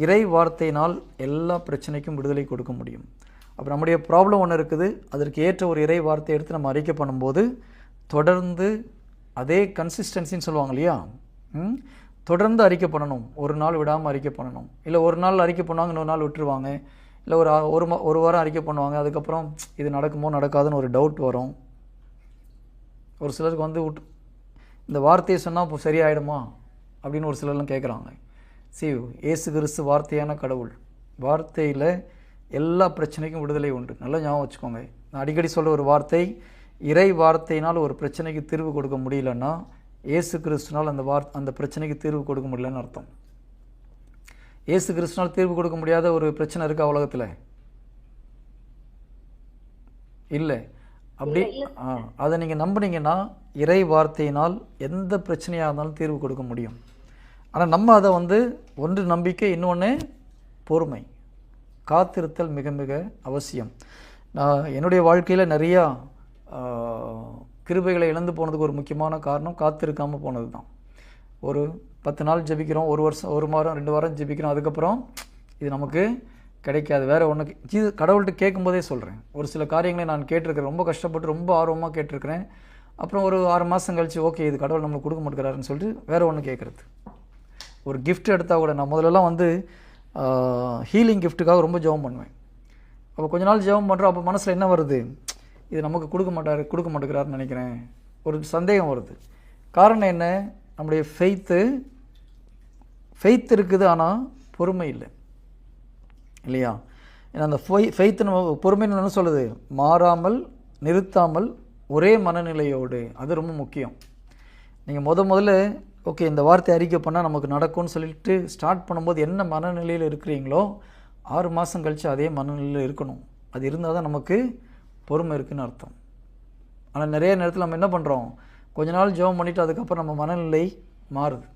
இறை வார்த்தையினால் எல்லா பிரச்சனைக்கும் விடுதலை கொடுக்க முடியும். அப்போ நம்முடைய ப்ராப்ளம் ஒன்று இருக்குது. அதற்கு ஏற்ற ஒரு இறை வார்த்தையை எடுத்து நம்ம அறிக்கை பண்ணும்போது தொடர்ந்து அதே கன்சிஸ்டன்சின்னு சொல்லுவாங்க இல்லையா? ம்? தொடர்ந்து அறிக்கை பண்ணணும். ஒரு நாள் விடாமல் அறிக்கை பண்ணணும். இல்லை ஒரு நாள் அறிக்கை பண்ணுவாங்க இன்னொரு நாள் விட்டுருவாங்க. இல்லை ஒரு ஒரு ஒரு வாரம் அறிக்கை பண்ணுவாங்க. அதுக்கப்புறம் இது நடக்குமோ நடக்காதுன்னு ஒரு டவுட் வரும். ஒரு சிலருக்கு வந்து விட் இந்த வார்த்தையை சொன்னால் இப்போ சரியாயிடுமா? அப்படின்னு ஒரு சிலர்லாம் கேட்குறாங்க சி இயேசு கிறிஸ்து வார்த்தையான கடவுள். வார்த்தையில் எல்லா பிரச்சனைக்கும் விடுதலை உண்டு. நல்லா ஞாபகம் வச்சுக்கோங்க. நான் அடிக்கடி சொல்ல ஒரு வார்த்தை இறை வார்த்தையினால் ஒரு பிரச்சனைக்கு தீர்வு கொடுக்க முடியலன்னா இயேசு கிறிஸ்துனால் அந்த வார் அந்த பிரச்சனைக்கு தீர்வு கொடுக்க முடியலன்னு அர்த்தம். இயேசு கிறிஸ்துனால் தீர்வு கொடுக்க முடியாத ஒரு பிரச்சனை இருக்கா உலகத்தில்? இல்லை. அப்படி ஆ அதை நீங்கள் நம்புனீங்கன்னா இறை வார்த்தையினால் எந்த பிரச்சனையாக இருந்தாலும் தீர்வு கொடுக்க முடியும். ஆனால் நம்ம அதை வந்து ஒன்று நம்பிக்கை இன்னொன்று பொறுமை. காத்திருத்தல் மிக மிக அவசியம். நான் என்னுடைய வாழ்க்கையில் நிறையா கிருபைகளை இழந்து போனதுக்கு ஒரு முக்கியமான காரணம் காத்திருக்காமல் போனது தான் ஒரு பத்து நாள் ஜெபிக்கிறோம் ஒரு வருஷம் ஒரு வாரம் ரெண்டு வாரம் ஜெபிக்கிறோம் அதுக்கப்புறம் இது நமக்கு கிடைக்காது. வேறு ஒன்று இது கடவுள்கிட்ட கேட்கும்போதே சொல்கிறேன் ஒரு சில காரியங்களை நான் கேட்டிருக்கிறேன். ரொம்ப கஷ்டப்பட்டு ரொம்ப ஆர்வமாக கேட்டிருக்கிறேன். அப்புறம் ஒரு ஆறு மாதம் கழிச்சு ஓகே இது கடவுள் நம்மளுக்கு கொடுக்க மாட்டேங்கிறாருன்னு சொல்லிட்டு வேறு ஒன்று கேட்குறது. ஒரு கிஃப்ட் எடுத்தால் கூட நான் முதல்லலாம் வந்து ஹீலிங் கிஃப்ட்டுக்காக ரொம்ப ஜெபம் பண்ணுவேன். அப்போ கொஞ்ச நாள் ஜெபம் பண்ணுறோம் அப்போ மனசில் என்ன வருது? இது நமக்கு கொடுக்க மாட்டார் கொடுக்க மாட்டேங்கிறாருன்னு நினைக்கிறேன். ஒரு சந்தேகம் வருது. காரணம் என்ன? நம்முடைய ஃபெய்த்து ஃபெய்த் இருக்குது ஆனால் பொறுமை இல்லை. இல்லையா? ஏன்னா அந்த ஃபொய் நம்ம பொறுமைன்னு என்ன சொல்லுது? மாறாமல் நிறுத்தாமல் ஒரே மனநிலையோடு. அது ரொம்ப முக்கியம். நீங்கள் முத முதல்ல ஓகே இந்த வார்த்தை அறிக்கை பண்ணால் நமக்கு நடக்கும்னு சொல்லிட்டு ஸ்டார்ட் பண்ணும்போது என்ன மனநிலையில் இருக்கிறீங்களோ ஆறு மாதம் கழித்து அதே மனநிலையில் இருக்கணும். அது இருந்தால் தான் நமக்கு பொறுமை இருக்குன்னு அர்த்தம். ஆனால் நிறைய நேரத்தில் நம்ம என்ன பண்ணுறோம் கொஞ்ச நாள் ஜெபம் பண்ணிவிட்டு அதுக்கப்புறம் நம்ம மனநிலை மாறுது.